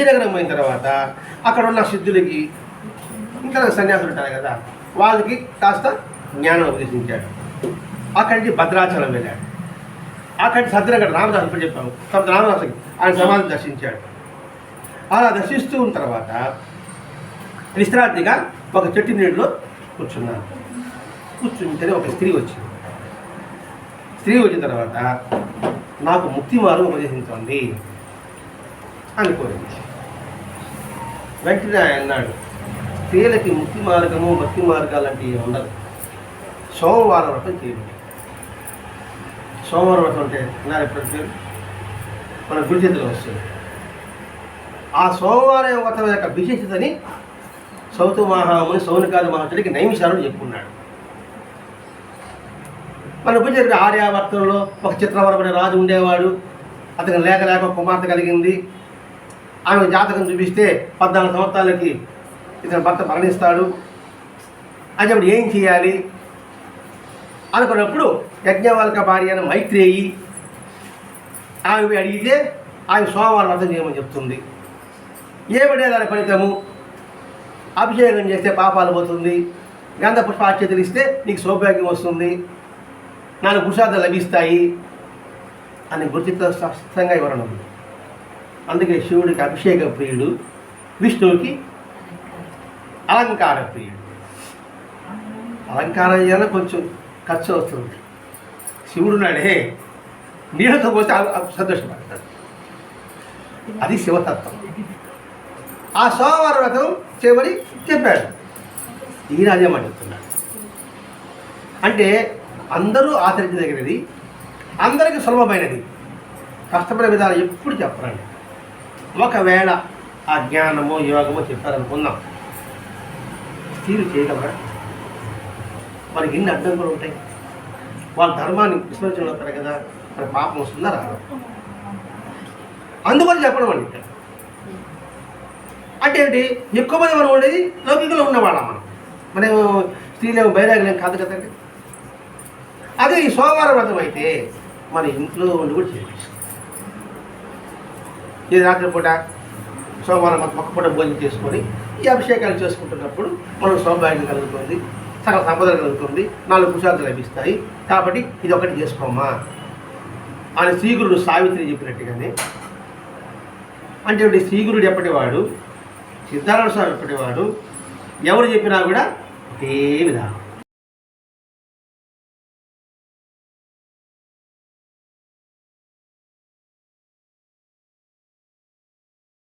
విజయనగరం పోయిన తర్వాత అక్కడ ఉన్న సిద్ధులకి ఇంకా సన్యాసులు ఉంటారు కదా వాళ్ళకి కాస్త జ్ఞానం ఉపదేశించాడు అక్కడి నుంచి భద్రాచలం వెళ్ళాడు. అక్కడి సద్రగడ రామదాసు ఇప్పుడు చెప్పాము. తర్వాత రామదాస్ ఆయన సమాధి దర్శించాడు. అలా దర్శిస్తూ ఉన్న తర్వాత విశ్రాంతిగా ఒక చెట్టు నీళ్ళలో కూర్చున్నాను కూర్చుంటేనే ఒక స్త్రీ వచ్చింది. స్త్రీ వచ్చిన తర్వాత నాకు ముక్తి మార్గం ఉపదేశించండి అని వెంటనే ఆయన అన్నాడు స్త్రీలకి ముక్తి మార్గము భక్తి మార్గాలు అంటే ఉండదు. సోమవారం వ్రతం చేయండి. సోమవారం వ్రతం అంటే ఉన్నారు ఎప్పుడు పేరు మన గురి వస్తుంది. ఆ సోమవారం వ్రతం యొక్క విశేషతని సౌతు మహాముని సౌనికాది మహాచుడికి నైమిషాలను చెప్పుకున్నాడు. మన ఉపచరిత ఆర్యావర్తంలో ఒక చిత్రవరపడే రాజు ఉండేవాడు. అతనికి లేక లేక కుమార్తె కలిగింది. ఆమె జాతకం చూపిస్తే పద్నాలుగు సంవత్సరాలకి ఇతని భర్త మరణిస్తాడు. అని అప్పుడు ఏం చేయాలి? అనుకున్నప్పుడు యజ్ఞవాలక భార్య అయిన మైత్రేయి ఆమె అడిగితే ఆమె సోమవారం అర్థం చేయమని చెప్తుంది. ఏమిటే దాని ఫలితము? అభిషేకం చేస్తే పాపాలు పోతుంది. గంధ పుష్పాక్షతలు ఇస్తే నీకు సౌభాగ్యం వస్తుంది. నాలుగు పురుషార్థాలు లభిస్తాయి అని గుర్తితో స్పష్టంగా వివరణ ఉంది. అందుకే శివుడికి అభిషేక ప్రియుడు విష్ణువుకి అలంకార ప్రియుడు. అలంకారం చేయాలి కొంచెం ఖర్చు వస్తుంది శివుడు నాడే నీళ్ళతో పోతే సంతోషపడతాడు. అది శివతత్వం. ఆ సోమవారం వ్రతం చేయమని చెప్పాడు. ఈయన అదేమని చెప్తున్నాడు. అంటే అందరూ ఆచరించదగినది అందరికీ సులభమైనది. కష్టపడే విధానం ఎప్పుడు చెప్పరండి. ఒకవేళ ఆ జ్ఞానము యోగము చెప్పారనుకుందాం. స్త్రీలు చేయగలరా? వారికి ఎన్ని అడ్డంకులు ఉంటాయి? వాళ్ళ ధర్మాన్ని విస్మరించడం అవుతారు కదా మరి పాపం వస్తుందా రాదు? అందువల్ల చెప్పడం అండి అంటే ఏంటి? ఎక్కువ మంది మనం ఉండేది లౌకికంలో ఉన్నవాళ్ళం మనం. మనం స్త్రీలేమో బైరాగులేం కాదు కదండి. అదే ఈ సోమవారం వ్రతం అయితే మన ఇంట్లో ఉండి కూడా చేయవచ్చు ఇది రాత్రిపూట సోమవారం ఒక్కపూట భోజనం చేసుకొని ఈ అభిషేకాలు చేసుకుంటున్నప్పుడు మనం సౌభాగ్యం కలుగుతుంది సకల సంపదలు కలుగుతుంది నాలుగు కుశాలు లభిస్తాయి. కాబట్టి ఇది ఒకటి చేసుకోమా అని శ్రీగురుడు సావిత్రి చెప్పినట్టుగానే అంటే శ్రీగురుడు ఎప్పటివాడు? సిద్ధార్థ స్వామి ఎప్పటివాడు? ఎవరు చెప్పినా కూడా ఒకే విధానం.